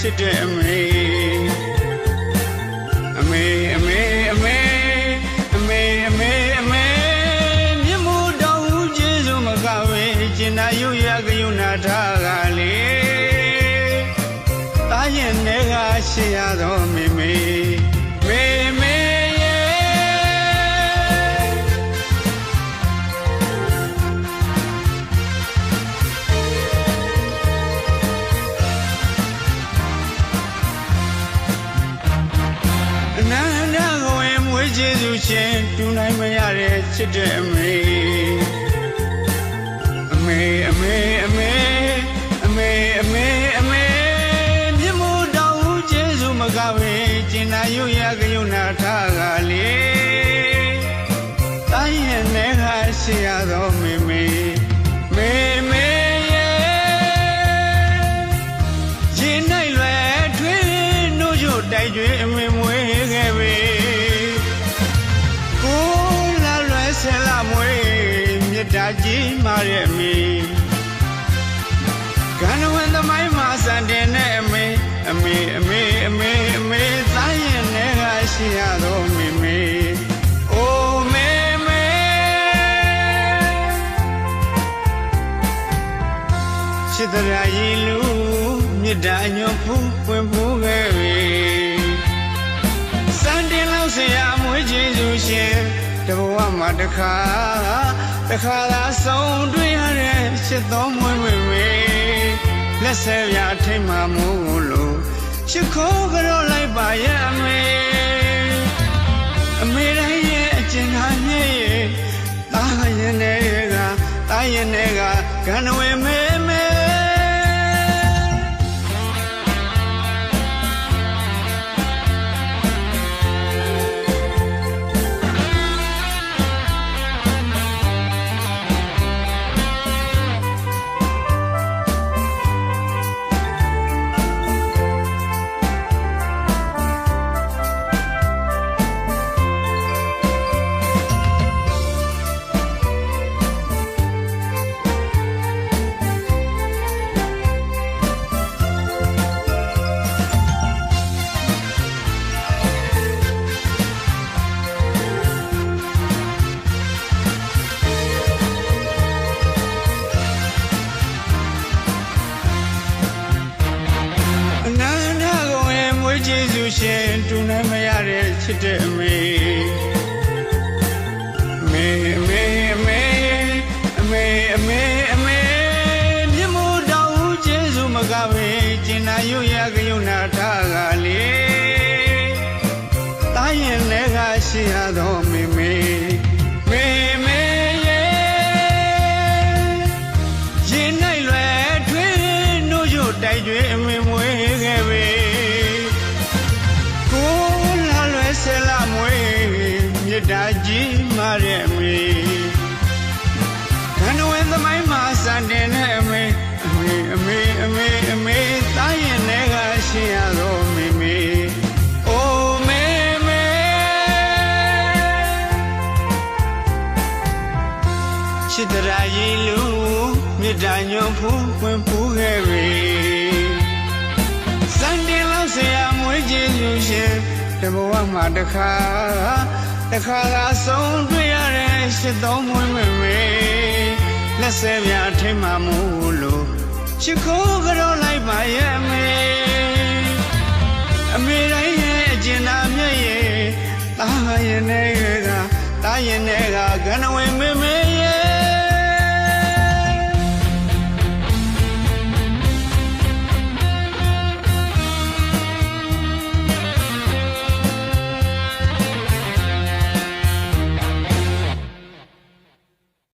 ချစ်တဲ့အမေအမေအမေအမေအမေအမေအမေမြတ်မို့တော်ဦးကျေးဇူးမကဝေကျင်နာရုပ်ရကယုနာထားကလေတာရင်တွေကရှိရတော်မေမေမေ ကျေးဇူးရှင်တူနိုင်မရတဲ့ချစ်တဲ့အမေအမေအမေအမေအမေအမေအမေမြတ်မို့တော်ဦးကျေးဇူးမကဝေကျင်နာရုပ်ရကယုနာထားကလေတိုင်းရဲ့နေခါရှိရသောမေမေမေမေရဲ့ရင်နိုင်လွယ်ထွေးနှုတ်ချို့တိုက်ကျွေးအမင်မွေးခဲ့ပြီ မြတ်တာကြီးမာရဲ့မိကံဝင်သမိုင်းမှာစံတင်တဲ့အမေအမေအမေအမေအမေသားရင်နဲ့ကရှိရတော့မေမေအိုမေမေချစ်တရာရီလူမြစ်တာညွန့်ဖူးပွင့်ဖူးခဲ့ပြီစံတင်လောက်ဆရာမွေးကျေးဇူးရှင်တဘဝမှာတစ်ခါ တစ်ခါသာဆုံးတွေ့ရတဲ့ချစ်တော်မွေးမွေးမွေးလက်ဆက်ပြထိတ်မှမို့လို့ချစ်ခိုးကြောလိုက်ပါရဲ့အမေအမေတိုင်းရဲ့အကျဉ်းသားမြည့်ရဲ့တာရင်တွေကတာရင်တွေကကံဝင်မဲ ကျေးဇူးရှင်တူနိုင်မရတဲ့ချစ်တဲ့အမေအမေအမေအမေအမေအမေအမေမြတ်မို့တော်ဦးကျေးဇူးမကဝေကျင်နာရုပ်ရကယုနာထားကလေတာရင်လည်းကရှိရတော် တ်တာကြီးမာရဲ့အမေခန္ဓဝင်သမိုင်းမှာစံတင်တဲ့အမေအမေအမေအမေအမေတာရင်တွေကရှိရတော့မေမေအိုမေမေချစ်တရာရီလူမြစ်တာညွန့်ဖူးပွင့်ဖူးခဲ့ပြီစံတင်လောက်ဆရာမွေးကျေးဇူးရှင်တဘဝမှာတစ်ခါ တစ်ခါသာဆုံးတွေ့ရတဲ့ရှစ်သုံးမွေးမမေလက်ဆဲပြထိမှမို့လို့ချစ်ခိုးကြောလိုက်ပါရဲ့အမေအမေတိုင်းရဲ့အကျဉ်းသားမြတ်ရဲ့တာရင်တွေကတာရင်တွေကကနဝင်မင်း